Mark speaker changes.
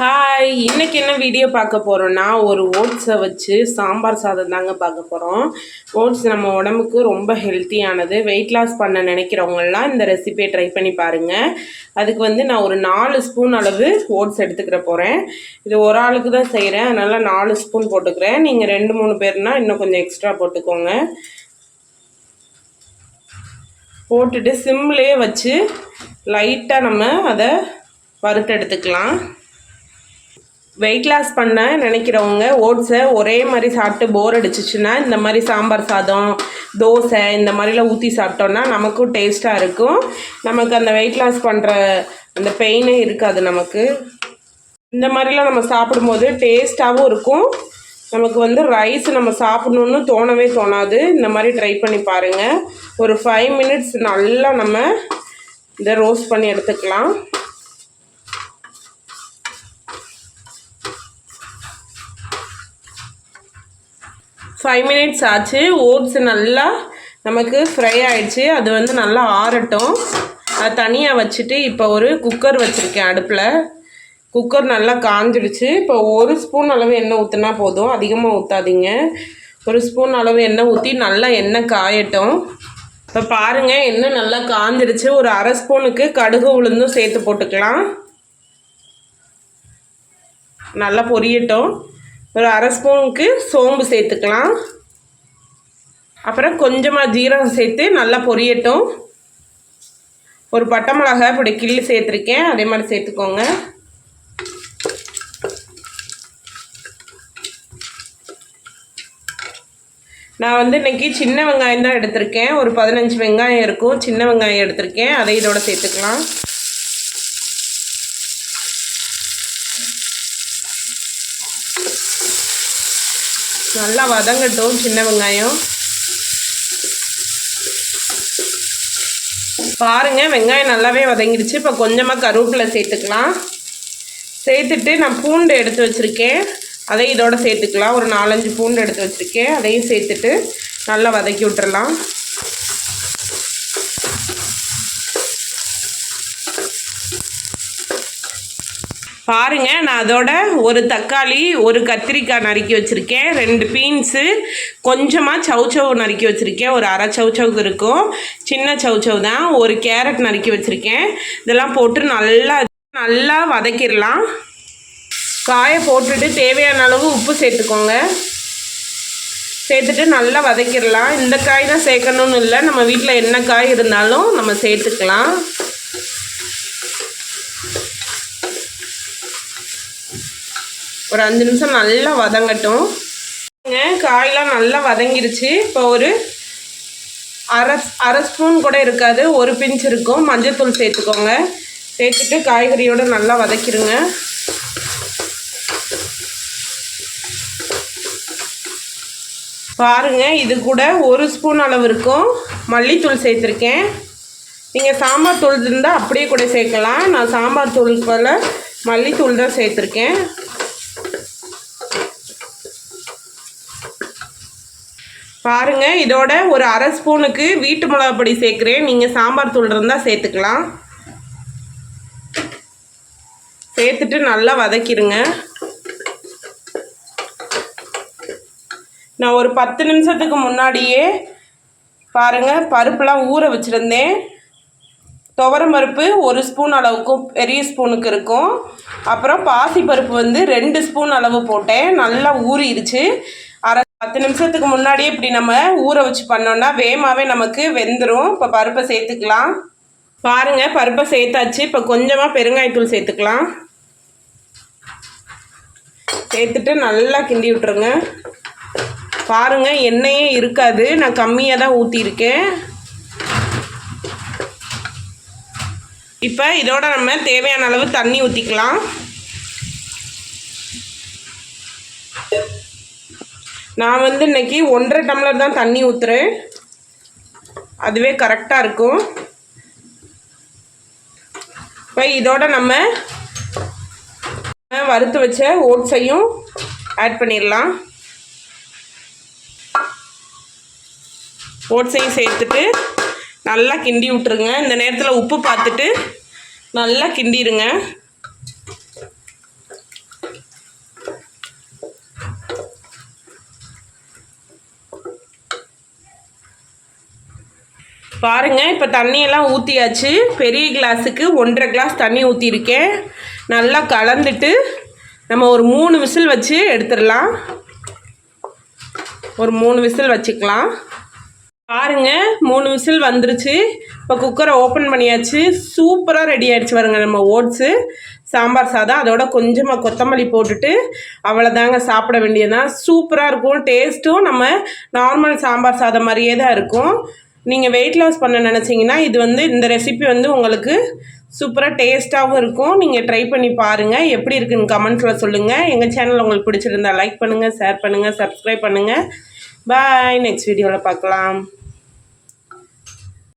Speaker 1: Hi இன்னைக்கு என்ன video பார்க்க போகிறோன்னா ஒரு ஓட்ஸை வச்சு சாம்பார் சாதம் தாங்க பார்க்க போகிறோம் ஓட்ஸ் நம்ம உடம்புக்கு ரொம்ப ஹெல்த்தியானது வெயிட் லாஸ் பண்ண நினைக்கிறவங்கலாம் இந்த ரெசிபியை ட்ரை பண்ணி பாருங்கள் அதுக்கு வந்து நான் ஒரு நாலு ஸ்பூன் அளவு ஓட்ஸ் எடுத்துக்கிற போகிறேன் இது ஒரு ஆளுக்கு தான் செய்கிறேன் அதனால் நாலு ஸ்பூன் போட்டுக்கிறேன். நீங்கள் ரெண்டு மூணு பேர்னால் இன்னும் கொஞ்சம் எக்ஸ்ட்ரா போட்டுக்கோங்க. போட்டுட்டு சிம்லேயே வச்சு லைட்டாக நம்ம அதை வறுத்தெடுத்துக்கலாம். வெயிட் லாஸ் பண்ண நினைக்கிறவங்க ஓட்ஸை ஒரே மாதிரி சாப்பிட்டு போர் அடிச்சிச்சுன்னா இந்த மாதிரி சாம்பார் சாதம் தோசை இந்த மாதிரிலாம் ஊற்றி சாப்பிட்டோன்னா நமக்கும் டேஸ்ட்டாக இருக்கும். நமக்கு அந்த வெயிட் லாஸ் பண்ணுற அந்த பெயினே இருக்காது நமக்கு. இந்த மாதிரிலாம் நம்ம சாப்பிடும்போது டேஸ்ட்டாகவும் இருக்கும். நமக்கு வந்து ரைஸ் நம்ம சாப்பிடணுன்னு தோணவே தோணாது. இந்த மாதிரி ட்ரை பண்ணி பாருங்கள் ஒரு ஃபைவ் மினிட்ஸ் நல்லா நம்ம இதை ரோஸ்ட் பண்ணி எடுத்துக்கலாம். ஃபைவ் மினிட்ஸ் ஆச்சு. ஓட்ஸ் நல்லா நமக்கு ஃப்ரை ஆயிடுச்சு. அது வந்து நல்லா ஆறட்டும். அது தனியாக வச்சுட்டு இப்போ ஒரு குக்கர் வச்சுருக்கேன் அடுப்பில். குக்கர் நல்லா காஞ்சிடுச்சு. இப்போ ஒரு ஸ்பூன் அளவு எண்ணெய் ஊற்றினா போதும். அதிகமாக ஊற்றாதீங்க ஒரு ஸ்பூன் அளவு எண்ணெய் ஊற்றி நல்லா எண்ணெய் காயட்டும். இப்போ பாருங்கள் எண்ணெய் நல்லா காஞ்சிடுச்சு. ஒரு அரை ஸ்பூனுக்கு கடுகு உளுந்தும் சேர்த்து போட்டுக்கலாம். நல்லா பொரியட்டும். ஒரு அரை ஸ்பூனுக்கு சோம்பு சேர்த்துக்கலாம். அப்புறம் கொஞ்சமாக ஜீரகம் சேர்த்து நல்லா பொரியட்டும். ஒரு பட்டை மிளகாய் இப்படி கிள்ளி சேர்த்துருக்கேன். அதே மாதிரி சேர்த்துக்கோங்க. நான் வந்து இன்றைக்கி சின்ன வெங்காயம் தான் எடுத்திருக்கேன். ஒரு பதினஞ்சு வெங்காயம் இருக்கும். சின்ன வெங்காயம் எடுத்திருக்கேன். அதை இதோட சேர்த்துக்கலாம். நல்லா வதங்கட்டும் சின்ன வெங்காயம். பாருங்கள் வெங்காயம் நல்லாவே வதங்கிடுச்சு. இப்போ கொஞ்சமாக கருவேப்பிலை சேர்த்துக்கலாம். சேர்த்துட்டு நான் பூண்டு எடுத்து வச்சுருக்கேன். அதை இதோட சேர்த்துக்கலாம். ஒரு நாலஞ்சு பூண்டு எடுத்து வச்சுருக்கேன். அதையும் சேர்த்துட்டு நல்லா வதக்கி விட்டுறலாம். பாருங்க நான் அதோட ஒரு தக்காளி ஒரு கத்திரிக்காய் நறுக்கி வச்சுருக்கேன். ரெண்டு பீன்ஸு கொஞ்சமாக சவுச்சவ் நறுக்கி வச்சுருக்கேன். ஒரு அரை சவுச்சவுக்கு இருக்கும். சின்ன சவுச்சவ் தான். ஒரு கேரட் நறுக்கி வச்சுருக்கேன். இதெல்லாம் போட்டு நல்லா நல்லா வதக்கிடலாம். காயை போட்டுட்டு தேவையான அளவு உப்பு சேர்த்துக்கோங்க. சேர்த்துட்டு நல்லா வதக்கிடலாம். இந்த காய் தான் சேர்க்கணும்னு இல்லை. நம்ம வீட்டில் என்ன காய் இருந்தாலும் நம்ம சேர்த்துக்கலாம். ஒரு அஞ்சு நிமிஷம் நல்லா வதங்கட்டும். காயெலாம் நல்லா வதங்கிருச்சு. இப்போ ஒரு அரை அரை ஸ்பூன் கூட இருக்காது ஒரு பிஞ்ச் இருக்கும். மஞ்சத்தூள் சேர்த்துக்கோங்க. சேர்த்துட்டு காய்கறியோடு நல்லா வதக்கிடுங்க பாருங்க இது கூட ஒரு ஸ்பூன் அளவு இருக்கும். மல்லித்தூள் சேர்த்துருக்கேன். நீங்கள் சாம்பார் தூள் இருந்தால் அப்படியே கூட சேர்க்கலாம். நான் சாம்பார் தூளுக்குள்ள போல் மல்லித்தூள் தான் சேர்த்துருக்கேன். பாருங்க இதோட ஒரு அரை ஸ்பூனுக்கு வீட்டு மிளகா பொடி சேர்க்குறேன். நீங்கள் சாம்பார் தூள் இருந்தால் சேர்த்துக்கலாம். சேர்த்துட்டு நல்லா வதக்கிடுங்க. நான் ஒரு பத்து நிமிஷத்துக்கு முன்னாடியே பாருங்கள் பருப்புலாம் ஊற வச்சுருந்தேன். துவரம் பருப்பு ஒரு ஸ்பூன் அளவுக்கும் பெரிய ஸ்பூனுக்கு இருக்கும். அப்புறம் பாசி பருப்பு வந்து ரெண்டு ஸ்பூன் அளவு போட்டேன். நல்லா ஊறிடுச்சு. பத்து நிமிஷத்துக்கு முன்னாடியே இப்படி நம்ம ஊற வச்சு பண்ணோன்னா வேகமாகவே நமக்கு வெந்துடும் இப்போ பருப்பை சேர்த்துக்கலாம். பாருங்கள் பருப்பை சேர்த்தாச்சு. இப்போ கொஞ்சமாக பெருங்காயத்தூள் சேர்த்துக்கலாம். சேர்த்துட்டு நல்லா கிண்டி விட்டுருங்க. பாருங்கள் எண்ணெயே இருக்காது. நான் கம்மியாக தான் ஊற்றிருக்கேன் இப்போ இதோட நம்ம தேவையான அளவு தண்ணி ஊற்றிக்கலாம் நான் வந்து இன்னைக்கு ஒன்றரை டம்ளர் தான் தண்ணி ஊற்றுறேன் அதுவே கரெக்டாக இருக்கும். இப்போ இதோட நம்ம வறுத்து வச்ச ஓட்ஸையும் ஆட் பண்ணிடலாம். ஓட்ஸையும் சேர்த்துட்டு நல்லா கிண்டி விட்டுருங்க. இந்த நேரத்தில் உப்பு பார்த்துட்டு நல்லா கிண்டிடுங்க. பாருங்க இப்போ தண்ணியெல்லாம் ஊற்றியாச்சு பெரிய கிளாஸுக்கு ஒன்றரை கிளாஸ் தண்ணி ஊற்றிருக்கேன் நல்லா கலந்துட்டு நம்ம ஒரு மூணு விசில் வச்சு எடுத்துடலாம். ஒரு மூணு விசில் வச்சுக்கலாம். பாருங்கள் மூணு விசில் வந்துருச்சு. இப்போ குக்கரை ஓப்பன் பண்ணியாச்சு. சூப்பராக ரெடி ஆகிடுச்சு வருங்க நம்ம ஓட்ஸு. சாம்பார் சாதம் அதோட கொஞ்சமாக கொத்தமல்லி போட்டுட்டு அவ்வளோதாங்க சாப்பிட வேண்டியதுதான். சூப்பராக இருக்கும் டேஸ்ட்டும் நம்ம நார்மல் சாம்பார் சாதம் மாதிரியே தான் இருக்கும். நீங்கள் வெயிட் லாஸ் பண்ண நினச்சிங்கன்னா இது வந்து இந்த ரெசிபி வந்து உங்களுக்கு சூப்பராக டேஸ்ட்டாகவும் இருக்கும். நீங்கள் ட்ரை பண்ணி பாருங்கள் எப்படி இருக்குன்னு கமெண்ட்ஸில் சொல்லுங்கள் எங்கள் சேனல் உங்களுக்கு பிடிச்சிருந்தா லைக் பண்ணுங்கள் ஷேர் பண்ணுங்கள் சப்ஸ்கிரைப் பண்ணுங்கள் பாய் நெக்ஸ்ட் வீடியோவில் பார்க்கலாம்.